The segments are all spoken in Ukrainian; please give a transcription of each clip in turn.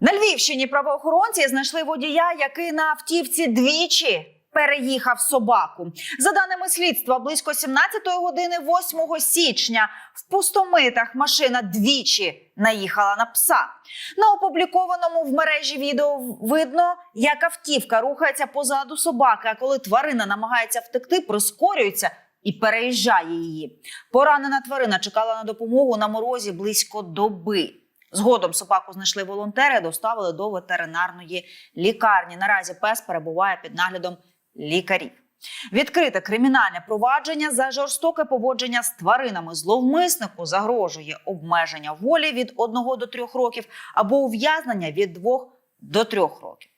На Львівщині правоохоронці знайшли водія, який на автівці двічі переїхав собаку. За даними слідства, близько 17-ї години 8 січня в пустомитах машина двічі наїхала на пса. На опублікованому в мережі відео видно, як автівка рухається позаду собаки. А коли тварина намагається втекти, прискорюється і переїжджає її. Поранена тварина чекала на допомогу на морозі близько доби. Згодом собаку знайшли волонтери, доставили до ветеринарної лікарні. Наразі пес перебуває під наглядом лікарів. Відкрите кримінальне провадження за жорстоке поводження з тваринами зловмиснику загрожує обмеження волі від 1 до 3 років або ув'язнення від 2 до 3 років.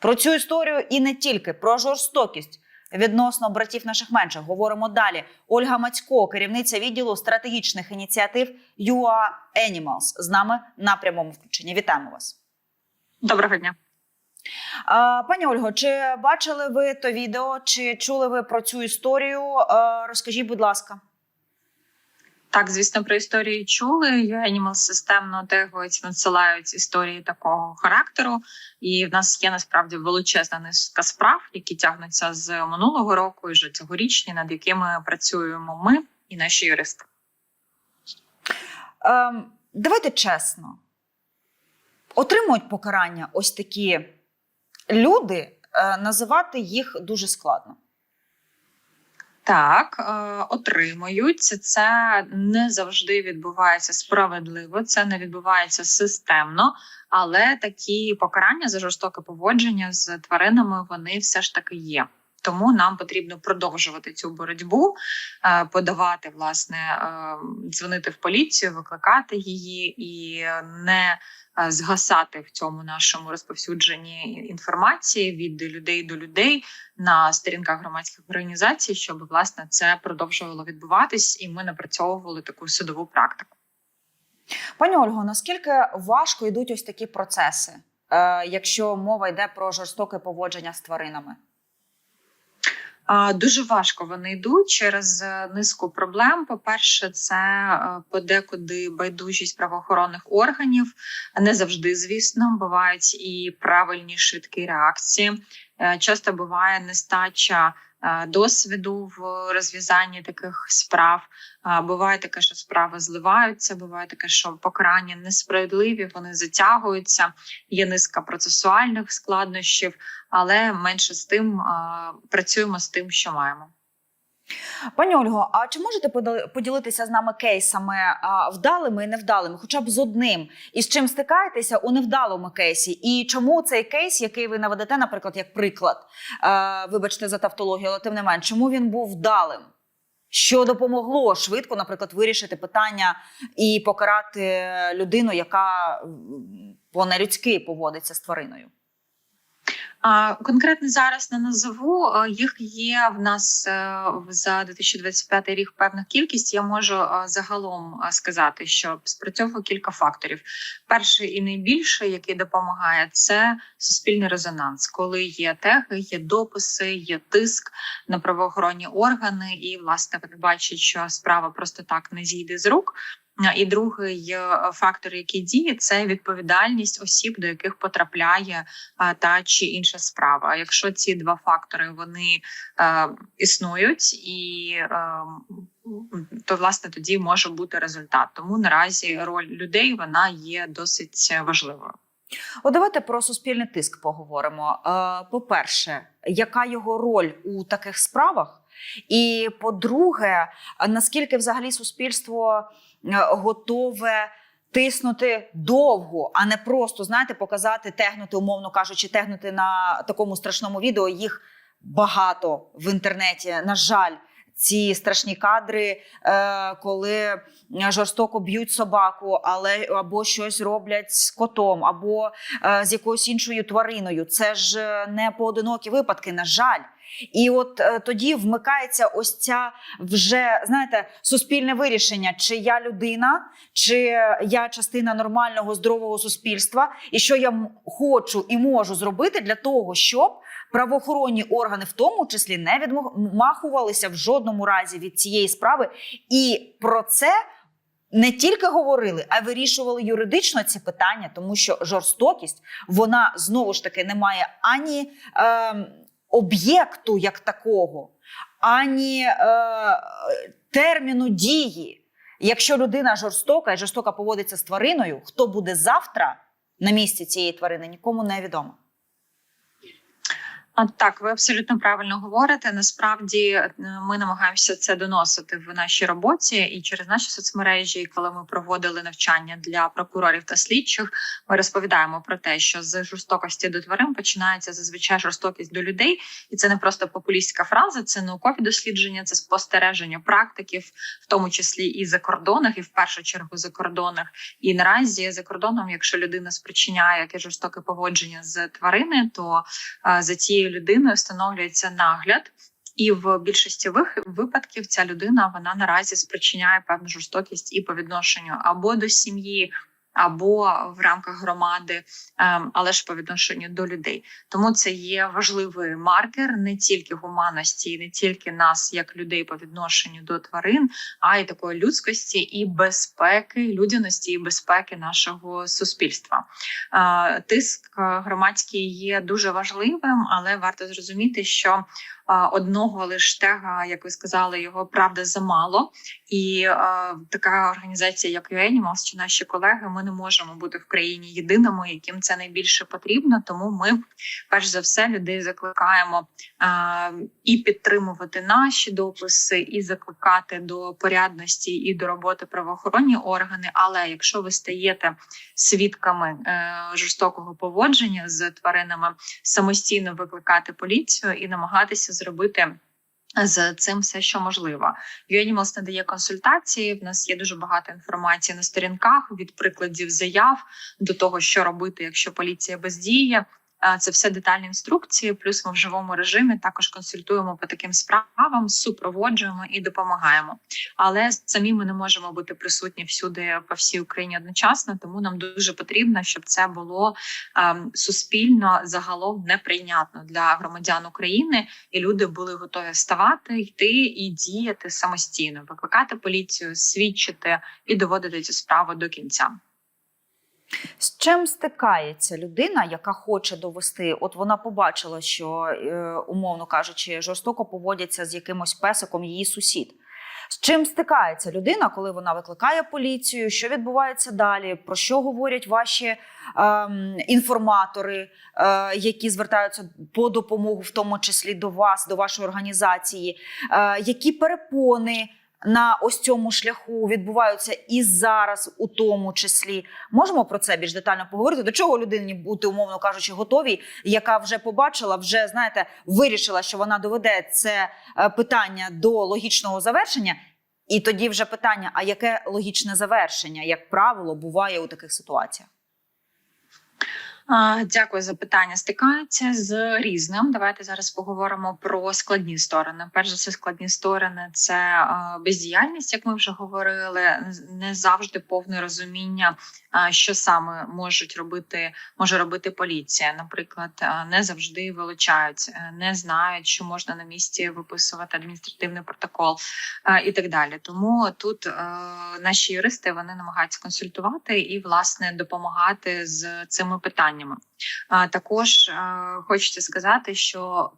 Про цю історію і не тільки про жорстокість відносно братів наших менших говоримо далі. Ольга Мацько, керівниця відділу стратегічних ініціатив UA Animals, з нами на прямому включенні. Вітаємо вас. Доброго дня. Пані Ольго, чи бачили ви то відео, чи чули ви про цю історію? Розкажіть, будь ласка. Так, звісно, про історії чули. Animal системно тегують, надсилають історії такого характеру. І в нас є насправді величезна низка справ, які тягнуться з минулого року і вже цьогорічні, над якими працюємо ми і наші юристи. Ем, давайте чесно. Отримують покарання ось такі люди, е, називати їх дуже складно. Так, е, отримують це не завжди відбувається справедливо, це не відбувається системно, але такі покарання за жорстоке поводження з тваринами вони все ж таки є. Тому нам потрібно продовжувати цю боротьбу, е, подавати, власне, е, дзвонити в поліцію, викликати її і не е, згасати в цьому нашому розповсюдженні інформації від людей до людей на сторінках громадських організацій, щоб власне це продовжувало відбуватись, і ми напрацьовували таку судову практику. Пані Ольго, наскільки важко йдуть ось такі процеси, якщо мова йде про жорстоке поводження з тваринами? Дуже важко вони йдуть через е, низку проблем. По-перше, це е, подекуди байдужість правоохоронних органів. Не завжди, звісно, бувають і правильні швидкі реакції. Е, Часто буває нестача досвіду в розв'язанні таких справ. Буває таке, що справи зливаються. Буває таке, що покарання несправедливі, вони затягуються. Є низка процесуальних складнощів, але менше з тим працюємо з тим, що маємо. Пані Ольго, а чи можете поділитися з нами кейсами вдалими і невдалими, хоча б з одним, і з чим стикаєтеся у невдалому кейсі? І чому цей кейс, який ви наведете, наприклад, як приклад, вибачте за тавтологію, але тим не менш, чому він був вдалим? Що допомогло швидко, наприклад, вирішити питання і покарати людину, яка м, по-нелюдськи поводиться з твариною? Конкретно зараз не назову. Е, Їх є в нас е, за 2025 рік певна кількість. Я можу е, загалом сказати, що спрацьовує кілька факторів. Перший і найбільший, який допомагає, це суспільний резонанс, коли є теги, є дописи, є тиск на правоохоронні органи, і власне бачать, що справа просто так не зійде з рук. І другий е, фактор, який діє, це відповідальність осіб, до яких потрапляє та чи інша справа. Якщо ці два фактори вони е, існують, і е, то власне тоді може бути результат. Тому наразі роль людей вона є досить важливою. От давайте про суспільний тиск поговоримо. Е, По-перше, яка його роль у таких справах? І по-друге, наскільки взагалі суспільство е, готове тиснути довго, а не просто знаєте, показати, тегнути, умовно кажучи, тегнути на такому страшному відео. Їх багато в інтернеті. На жаль, ці страшні кадри, е, коли жорстоко б'ють собаку, але або щось роблять з котом, або е, з якоюсь іншою твариною. Це ж не поодинокі випадки, на жаль. І от е, тоді вмикається ось ця вже знаєте суспільне вирішення, чи я людина, чи я частина нормального здорового суспільства, і що я хочу і можу зробити для того, щоб правоохоронні органи, в тому числі, не відмахувалися в жодному разі від цієї справи, і про це не тільки говорили, а вирішували юридично ці питання, тому що жорстокість вона знову ж таки не має ані е, об'єкту як такого, ані е, терміну дії. Якщо людина жорстока і жорстоко поводиться з твариною, хто буде завтра на місці цієї тварини, нікому не відомо. Так, ви абсолютно правильно говорите. Насправді е, ми намагаємося це доносити в нашій роботі і через наші соцмережі. І коли ми проводили навчання для прокурорів та слідчих, ми розповідаємо про те, що з жорстокості до тварин починається зазвичай жорстокість до людей, і це не просто популістська фраза, це наукові дослідження, це спостереження практиків, в тому числі і за кордонах, і в першу чергу за кордонах. І наразі за кордоном, якщо людина спричиняє якесь жорстоке поводження з тварини, то е, за цією людиною встановлюється нагляд. І в більшості випадків ця людина вона наразі спричиняє певну жорстокість і по відношенню або до сім'ї, або в рамках громади, ем, але ж по відношенню до людей. Тому це є важливий маркер не тільки гуманності, не тільки нас, як людей по відношенню до тварин, а й такої людськості і безпеки, людяності і безпеки нашого суспільства. Е, Тиск громадський є дуже важливим, але варто зрозуміти, що одного лише тега, як ви сказали, його правда замало. І така організація, як UAnimals, чи наші колеги, ми не можемо бути в країні єдиними, яким це найбільше потрібно. Тому ми, перш за все, людей закликаємо і підтримувати наші дописи, і закликати до порядності і до роботи правоохоронні органи. Але якщо ви стаєте свідками е, жорстокого поводження з тваринами, самостійно викликати поліцію і намагатися зробити. З цим все, що можливо. UAnimals надає консультації. В нас є дуже багато інформації на сторінках від прикладів заяв до того, що робити, якщо поліція бездіє. Це все детальні інструкції. Плюс ми в живому режимі також консультуємо по таким справам, супроводжуємо і допомагаємо. Але самі ми не можемо бути присутні всюди по всій Україні одночасно. Тому нам дуже потрібно, щоб це було ем, суспільно загалом неприйнятно для громадян України, і люди були готові вставати, йти і діяти самостійно, викликати поліцію, свідчити і доводити цю справу до кінця. Чим стикається людина, яка хоче довести? От вона побачила, що, е, умовно кажучи, жорстоко поводяться з якимось песиком її сусід. З чим стикається людина, коли вона викликає поліцію? Що відбувається далі? Про що говорять ваші ем, інформатори, е, які звертаються по допомогу, в тому числі до вас, до вашої організації? Е, які перепони на ось цьому шляху відбуваються і зараз, у тому числі? Можемо про це більш детально поговорити? До чого людині бути, умовно кажучи, готовій, яка вже побачила, вже знаєте, вирішила, що вона доведе це е, питання до логічного завершення. І тоді вже питання: а яке логічне завершення, як правило, буває у таких ситуаціях? Дякую за питання. Стикаються з різним. Давайте зараз поговоримо про складні сторони. Перш за все, складні сторони це бездіяльність, як ми вже говорили, не завжди повне розуміння, що саме можуть робити, може робити поліція. Наприклад, не завжди вилучають, е, не знають, що можна на місці виписувати адміністративний протокол і так далі. Тому тут е, наші юристи вони намагаються консультувати і власне допомагати з цими питаннями. А також е, хочеться сказати, що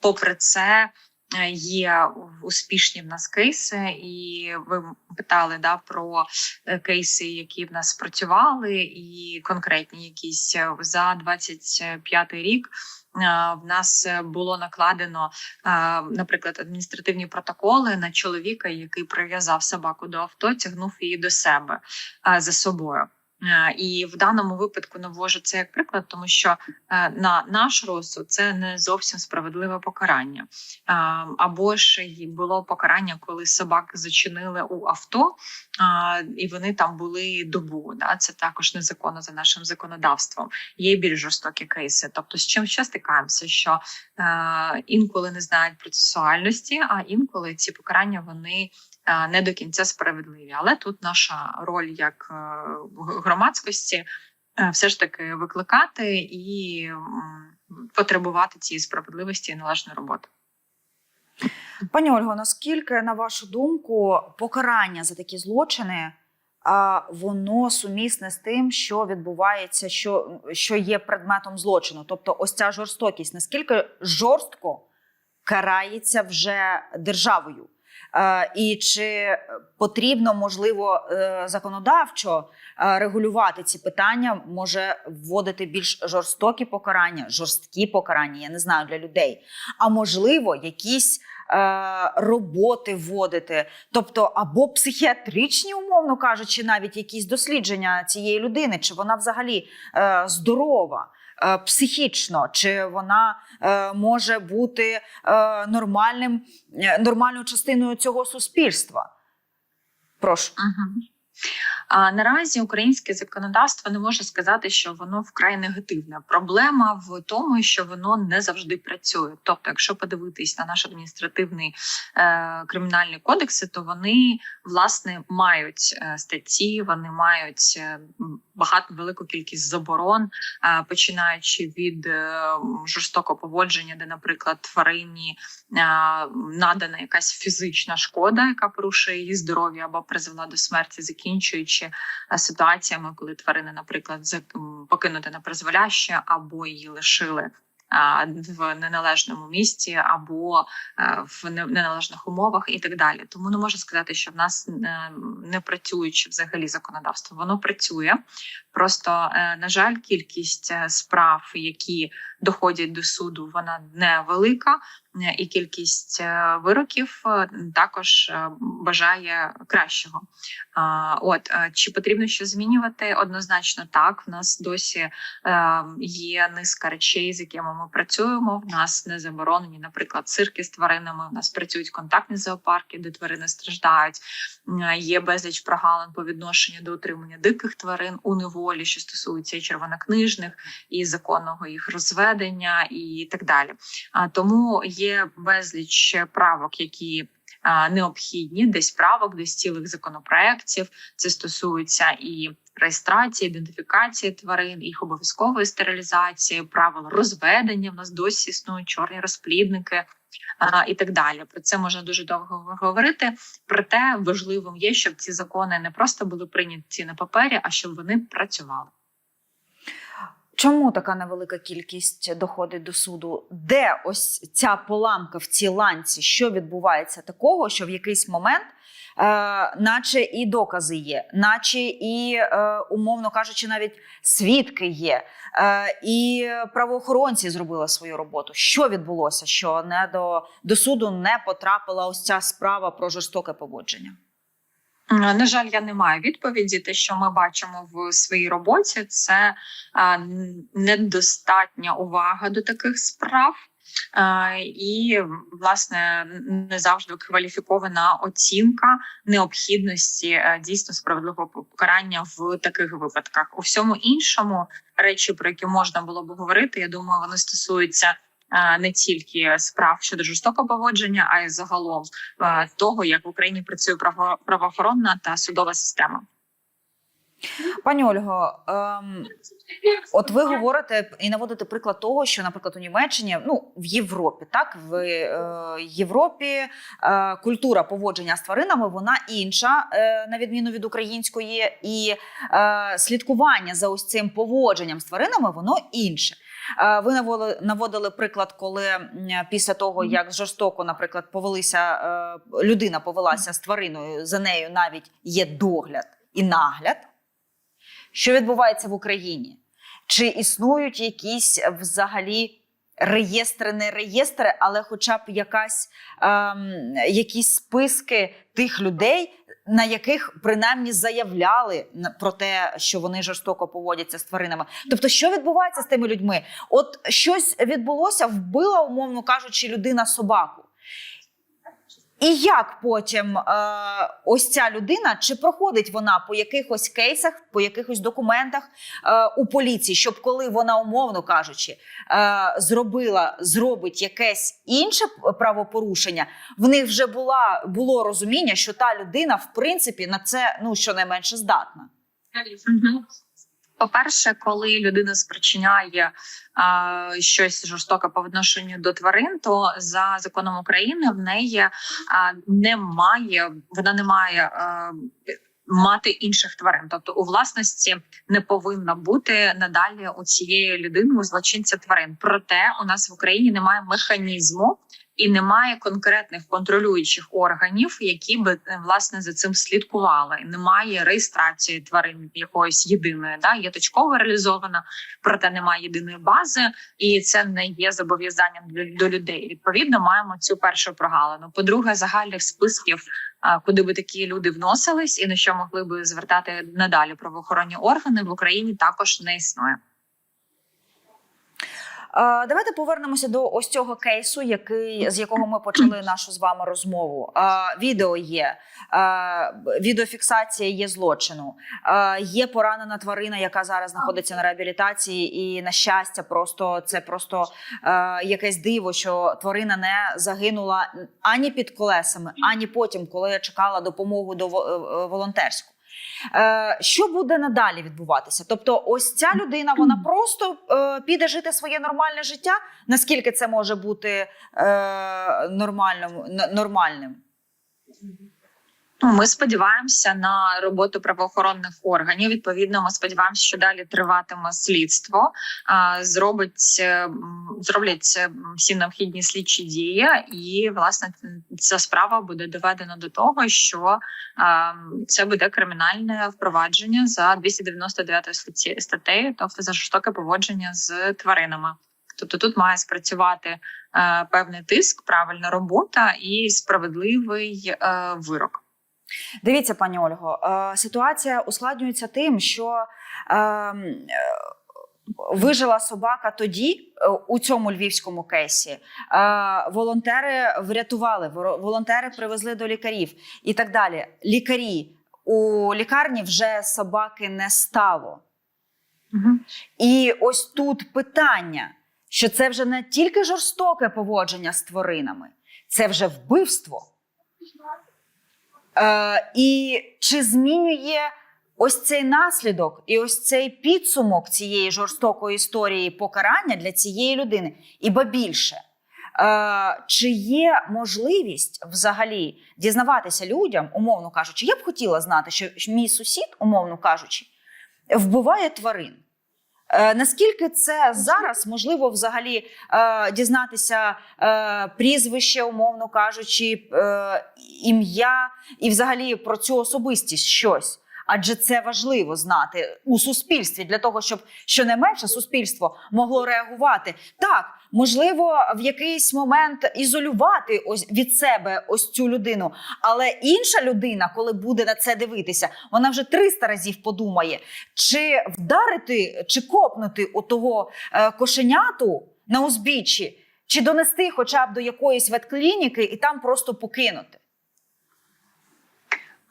попри це. е, Є успішні в нас кейси, і ви питали да про е, кейси, які в нас спрацювали, і конкретні якісь за 25 рік. В нас було накладено, наприклад, адміністративні протоколи на чоловіка, який прив'язав собаку до авто, тягнув її до себе за собою. Е, І в даному випадку навожу це як приклад, тому що е, на наш розсуд це не зовсім справедливе покарання. Е, Або ж було покарання, коли собак зачинили у авто, і вони там були добу. Це також незаконно за нашим законодавством. Є більш жорстокі кейси. Тобто, з чим ще стикаємося, що інколи не знають процесуальності, а інколи ці покарання вони не до кінця справедливі. Але тут наша роль як е, громадськості е, все ж таки викликати і потребувати цієї справедливості і належної роботи. Пані Ольго, наскільки, на вашу думку, покарання за такі злочини воно сумісне з тим, що відбувається, що, що є предметом злочину. Тобто, ось ця жорстокість, наскільки жорстко карається вже державою. Е, і чи потрібно можливо е, законодавчо е, регулювати ці питання, може вводити більш жорстокі покарання, жорсткі покарання, я не знаю для людей. А можливо, якісь роботи вводити, тобто або психіатричні, умовно кажучи, навіть якісь дослідження цієї людини, чи вона взагалі е, здорова. Е, Психічно, чи вона е, може бути е, нормальним, нормальною частиною цього суспільства? Прошу. Угу. А наразі українське законодавство не може сказати, що воно вкрай негативне. Проблема в тому, що воно не завжди працює. Тобто, якщо подивитись на наш адміністративний е, кримінальний кодекси, то вони власне мають е, статті, вони мають е, багато велику кількість заборон, е, починаючи від е, жорстокого поводження, де, наприклад, тварині е, надана якась фізична шкода, яка порушує її здоров'я або призвела до смерті, закінчуючи е, ситуаціями, коли тварина, наприклад, покинута на призволяще або її лишили. В неналежному місці або е, в неналежних умовах і так далі, тому не можу сказати, що в нас е, не працюючи взагалі законодавство. Воно працює. Просто е, на жаль, кількість е, справ, які доходять до суду, вона невелика, е, і кількість е, вироків е, також бажає кращого. От чи потрібно щось змінювати? Однозначно, так. В нас досі є низка речей, з якими ми працюємо. В нас не заборонені, наприклад, цирки з тваринами. В нас працюють контактні зоопарки, де тварини страждають. Є безліч прогалин по відношенню до утримання диких тварин у неволі, що стосується червонокнижних, і законного їх розведення, і так далі. Тому є безліч правок, які необхідні, десь правок, десь цілих законопроєктів. Це стосується і реєстрації, ідентифікації тварин, їх обов'язкової стерилізації, правил розведення. В нас досі існують чорні розплідники. І так далі про це можна дуже довго говорити. Проте важливим є, щоб ці закони не просто були прийняті на папері, а щоб вони працювали. Чому така невелика кількість доходить до суду? Де ось ця поламка в цій ланці? Що відбувається такого, що в якийсь момент, е, наче і докази є, наче і, е, умовно кажучи, навіть свідки є, е, і правоохоронці зробили свою роботу. Що відбулося? Що не до, до суду не потрапила ось ця справа про жорстоке поводження? Е, На жаль, я не маю відповіді. Те, що ми бачимо в своїй роботі, це недостатня увага до таких справ. І власне не завжди кваліфікована оцінка необхідності е, дійсно справедливого покарання в таких випадках. У всьому іншому речі, про які можна було б говорити, я думаю, вони стосуються е, не тільки справ щодо жорстокого поводження, а й загалом того, як в Україні працює право- правоохоронна та судова система. Пані Ольго, ем, от ви говорите і наводите приклад того, що, наприклад, у Німеччині, ну в Європі, так в е, Європі е, культура поводження з тваринами вона інша, е, на відміну від української, і е, слідкування за ось цим поводженням з тваринами воно інше. Ви наводили, наводили приклад, коли після того, як жорстоко, наприклад, повелися е, людина повелася з твариною, за нею навіть є догляд і нагляд. Що відбувається в Україні? Чи існують якісь взагалі реєстри, не реєстри, але хоча б якась, ем, якісь списки тих людей, на яких принаймні заявляли про те, що вони жорстоко поводяться з тваринами? Тобто, що відбувається з тими людьми? От щось відбулося, вбила, умовно кажучи, людина собаку. І як потім е, ось ця людина, чи проходить вона по якихось кейсах, по якихось документах е, у поліції, щоб коли вона, умовно кажучи, е, зробила, зробить якесь інше правопорушення, в них вже була було розуміння, що та людина, в принципі, на це ну щонайменше здатна. Мгм. По-перше, коли людина спричиняє а, щось жорстоке по відношенню до тварин, то за законом України в неї а, немає, вона не має а, мати інших тварин. Тобто у власності не повинно бути надалі у цієї людини у злочинця тварин. Проте у нас в Україні немає механізму. І немає конкретних контролюючих органів, які би е, власне за цим слідкували. Немає реєстрації тварин якоїсь єдиної. Да є точково реалізована, проте немає єдиної бази, і це не є зобов'язанням до людей. Відповідно, маємо цю першу прогалину. По-друге, загальних списків, куди би такі люди вносились, і на що могли би звертати надалі правоохоронні органи в Україні також не існує. Давайте повернемося до ось цього кейсу, який з якого ми почали нашу з вами розмову. Відео є, відеофіксація є злочину. Є поранена тварина, яка зараз знаходиться на реабілітації, і на щастя, просто це просто якесь диво, що тварина не загинула ані під колесами, ані потім, коли чекала допомогу до е, волонтерську. Е, Що буде надалі відбуватися? Тобто, ось ця людина вона просто е, піде жити своє нормальне життя. Наскільки це може бути е, нормальним? Ну, Ми сподіваємося на роботу правоохоронних органів. Відповідно, ми сподіваємося, що далі триватиме слідство. Зробить е, зроблять е, всі необхідні слідчі дії, і власне ця справа буде доведена до того, що це буде кримінальне впровадження за 299 статті статтею, тобто за жорстоке поводження з тваринами. Тобто тут має спрацювати е, певний тиск, правильна робота і справедливий вирок. Дивіться, пані Ольго, е, ситуація ускладнюється тим, що е, е, вижила собака тоді е, у цьому львівському кейсі. Волонтери врятували, волонтери привезли до лікарів і так далі. Лікарі у лікарні вже собаки не стало. І ось тут питання, що це вже не тільки жорстоке поводження з тваринами, це вже вбивство. Е, і чи змінює ось цей наслідок і ось цей підсумок цієї жорстокої історії покарання для цієї людини? І ба більше, е, чи є можливість взагалі дізнаватися людям, умовно кажучи, я б хотіла знати, що мій сусід, умовно кажучи, вбиває тварин. Е, наскільки це зараз можливо взагалі е, дізнатися е, прізвище, умовно кажучи, ім'я і взагалі про цю особистість щось? Адже це важливо знати у суспільстві для того, щоб щонайменше суспільство могло реагувати. Так, можливо, в якийсь момент ізолювати ось від себе ось цю людину. Але інша людина, коли буде на це дивитися, вона вже 300 разів подумає, чи вдарити, чи копнути у того е, кошеняту на узбіччі, чи донести хоча б до якоїсь ветклініки і там просто покинути.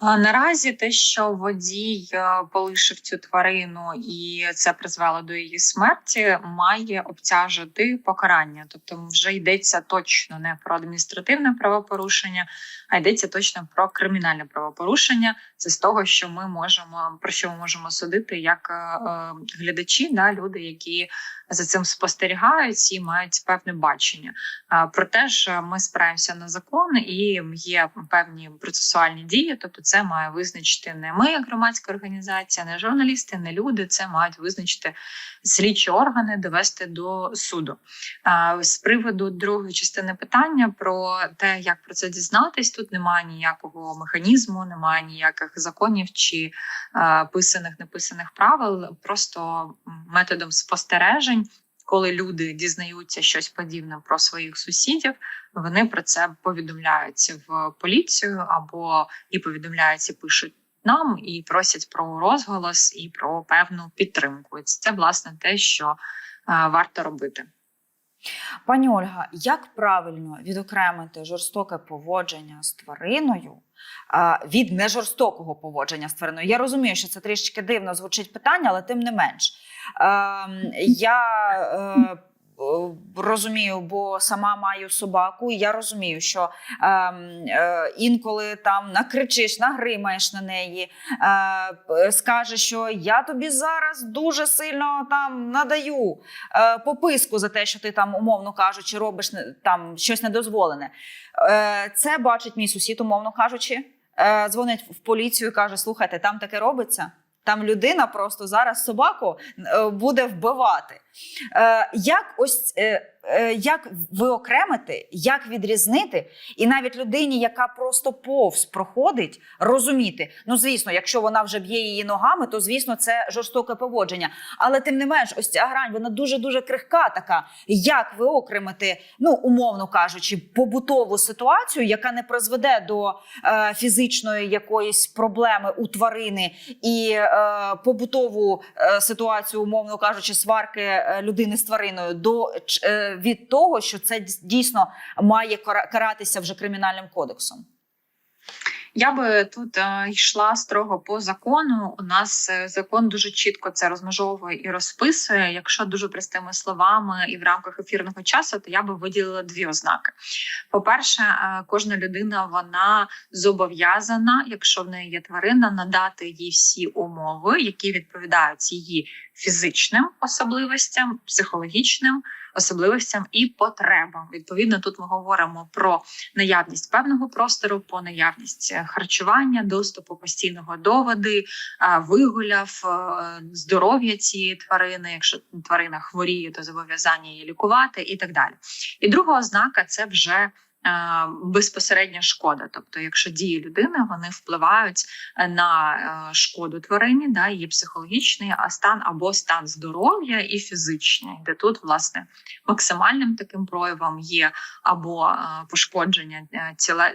Наразі те, що водій е, полишив цю тварину, і це призвело до її смерті, має обтяжити покарання. Тобто, вже йдеться точно не про адміністративне правопорушення, а йдеться точно про кримінальне правопорушення. Це з того, що ми можемо про що ми можемо судити як е, е, глядачі, да, люди, які за цим спостерігають і мають певне бачення. А, Проте ж ми спираємося на закон і є певні процесуальні дії. Тобто, це має визначити не ми, як громадська організація, не журналісти, не люди. Це мають визначити слідчі органи, довести до суду. З приводу другої частини питання про те, як про це дізнатись, тут немає ніякого механізму, немає ніяких законів чи е, писаних неписаних правил, просто методом спостережень. Коли люди дізнаються щось подібне про своїх сусідів, вони про це повідомляють в поліцію або і повідомляють і пишуть нам, і просять про розголос і про певну підтримку. І це власне те, що е, варто робити. Пані Ольга, як правильно відокремити жорстоке поводження з твариною а, від нежорстокого поводження з твариною? Я розумію, що це трішки дивно звучить питання, але тим не менш. Ем, я е, е, розумію, бо сама маю собаку, і я розумію, що ем, е, інколи там накричиш, нагримаєш на неї, е, скажеш, що я тобі зараз дуже сильно там надаю е, пописку за те, що ти там, умовно кажучи, робиш там щось недозволене. Е, це бачить мій сусід, умовно кажучи. е, дзвонить в поліцію і каже: слухайте, там таке робиться. Там людина просто зараз собаку е, буде вбивати. Е, як ось е, як виокремити, як відрізнити, і навіть людині, яка просто повз проходить, розуміти. Ну, звісно, якщо вона вже б'є її ногами, то звісно це жорстоке поводження. Але тим не менш, ось ця грань, вона дуже дуже крихка така. Як виокремити, ну умовно кажучи, побутову ситуацію, яка не призведе до е, фізичної якоїсь проблеми у тварини, і е, побутову е, ситуацію, умовно кажучи, сварки е, людини з твариною, до е, від того, що це дійсно має кара- каратися вже кримінальним кодексом. Я би тут е, йшла строго по закону. У нас е, закон дуже чітко це розмежовує і розписує. Якщо дуже простими словами і в рамках ефірного часу, то я би виділила дві ознаки. По-перше, е, кожна людина вона зобов'язана, якщо в неї є тварина, надати їй всі умови, які відповідають її фізичним особливостям, психологічним особливостям і потребам. Відповідно, тут ми говоримо про наявність певного простору, по наявність е, харчування, доступу постійного до води, е, вигуляв, е, здоров'я цієї тварини. Якщо тварина хворіє, то зобов'язання її лікувати і так далі. І друга ознака це вже. Е, Безпосередня шкода, тобто, якщо дії людини вони впливають е, на е, шкоду тварині, да, її психологічний стан або стан здоров'я і фізичний, де тут власне максимальним таким проявом є або пошкодження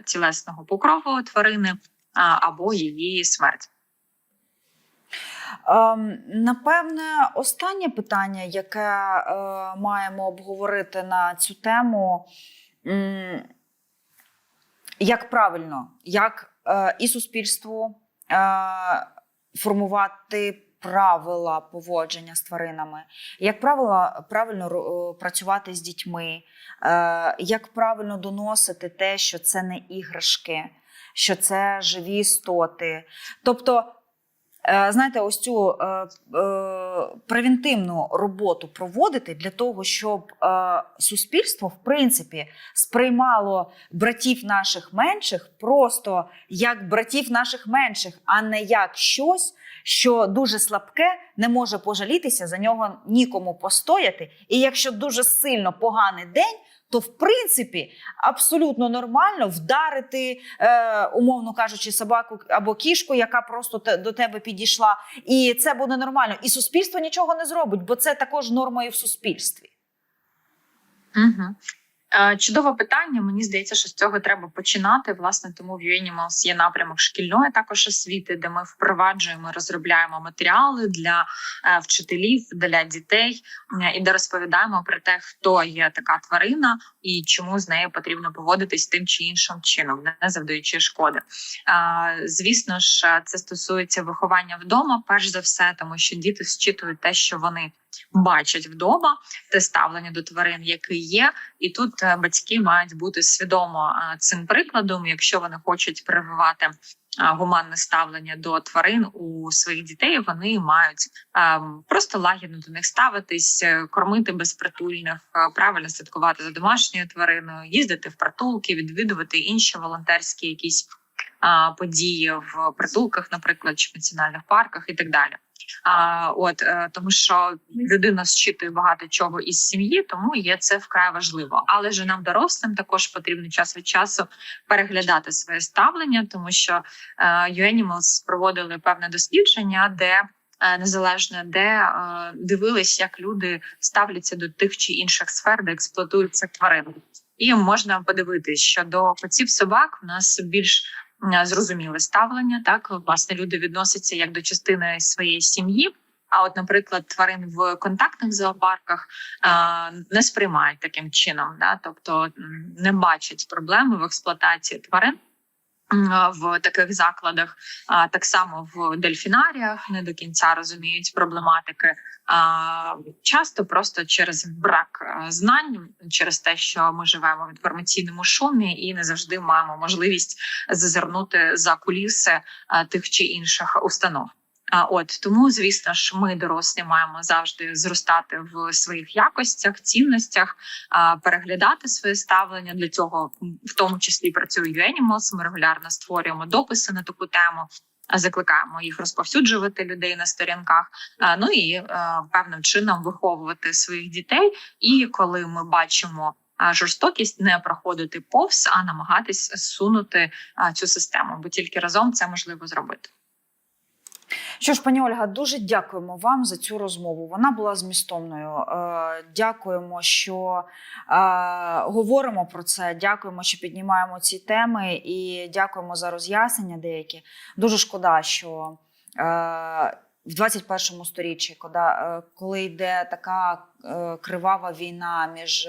тілесного покрову тварини, або її смерть. Ем, напевне, останнє питання, яке маємо обговорити на цю тему. Як правильно, як е, і суспільству е, формувати правила поводження з тваринами, як правило, правильно е, працювати з дітьми, е, як правильно доносити те, що це не іграшки, що це живі істоти. Тобто, знаєте, ось цю е, е, превентивну роботу проводити для того, щоб е, суспільство, в принципі, сприймало братів наших менших просто як братів наших менших, а не як щось, що дуже слабке, не може пожалітися, за нього нікому постояти. І якщо дуже сильно поганий день, то в принципі абсолютно нормально вдарити, е, умовно кажучи, собаку або кішку, яка просто те- до тебе підійшла, і це буде нормально. І суспільство нічого не зробить, бо це також норма і в суспільстві. Угу. Е, Чудове питання. Мені здається, що з цього треба починати. Власне, тому в UAnimals є напрямок шкільної також освіти, де ми впроваджуємо, розробляємо матеріали для е, вчителів, для дітей е, і де розповідаємо про те, хто є така тварина і чому з нею потрібно поводитись тим чи іншим чином, не завдаючи шкоди. Звісно ж, це стосується виховання вдома, перш за все, тому що діти зчитують те, що вони бачать вдома, те ставлення до тварин, яке є, і тут е, батьки мають бути свідомо е, цим прикладом, якщо вони хочуть прививати. е, Гуманне ставлення до тварин у своїх дітей вони мають просто лагідно до них ставитись, кормити безпритульних, правильно слідкувати за домашньою твариною, їздити в притулки, відвідувати інші волонтерські якісь події в притулках, наприклад, чи в національних парках, і так далі. А, от е, тому, що людина зчитує багато чого із сім'ї, тому є це вкрай важливо. Але ж нам дорослим також потрібно час від часу переглядати своє ставлення, тому що е, UAnimals проводили певне дослідження, де е, незалежно де е, дивились, як люди ставляться до тих чи інших сфер, де експлуатуються тварини. І можна подивитись, що до котів собак в нас більш е, зрозуміле ставлення. Так власне люди відносяться як до частини своєї сім'ї. А от, наприклад, тварин в контактних зоопарках е, не сприймають таким чином, да? тобто не бачать проблеми в експлуатації тварин. В таких закладах так само в дельфінаріях не до кінця розуміють проблематики. Часто просто через брак е, знань, через те, що ми живемо в інформаційному шумі, і не завжди маємо можливість зазирнути за куліси е, тих чи інших установ. От тому, звісно ж, ми дорослі маємо завжди зростати в своїх якостях, цінностях, переглядати своє ставлення. Для цього в тому числі працює Animals, Ми регулярно створюємо дописи на таку тему. Закликаємо їх розповсюджувати людей на сторінках, ну і е, певним чином виховувати своїх дітей. І коли ми бачимо жорстокість, не проходити повз, а намагатись зсунути а, цю систему, бо тільки разом це можливо зробити. Що ж, пані Ольга, дуже дякуємо вам за цю розмову. Вона була змістовною. Е, Дякуємо, що е, говоримо про це. Дякуємо, що піднімаємо ці теми, і дякуємо за роз'яснення деякі. Дуже шкода, що е, в 21 сторіччі, коли, йде така кривава війна між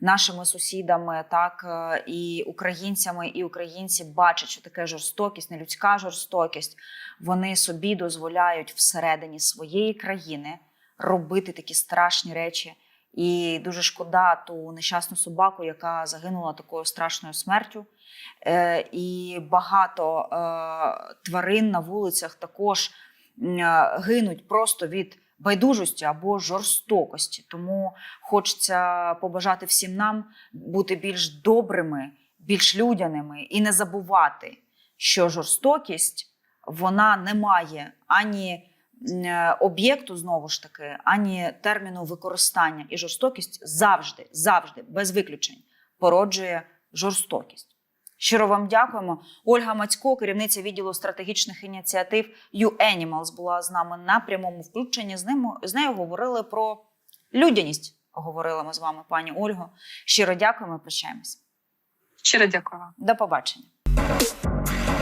нашими сусідами, так е, і українцями, і українці бачать, що таке жорстокість, нелюдська жорстокість вони собі дозволяють всередині своєї країни робити такі страшні речі. І дуже шкода ту нещасну собаку, яка загинула такою страшною смертю. Е, і багато е, тварин на вулицях також е, гинуть просто від байдужості або жорстокості. Тому хочеться побажати всім нам бути більш добрими, більш людяними і не забувати, що жорстокість вона не має ані е, об'єкту знову ж таки, ані терміну використання. І жорстокість завжди, завжди, без виключень, породжує жорстокість. Щиро вам дякуємо. Ольга Мацько, керівниця відділу стратегічних ініціатив U-Animals, була з нами на прямому включенні. З ним з нею говорили про людяність. Говорили ми з вами, пані Ольго. Щиро дякуємо. Прощаємось. Щиро дякую. До побачення.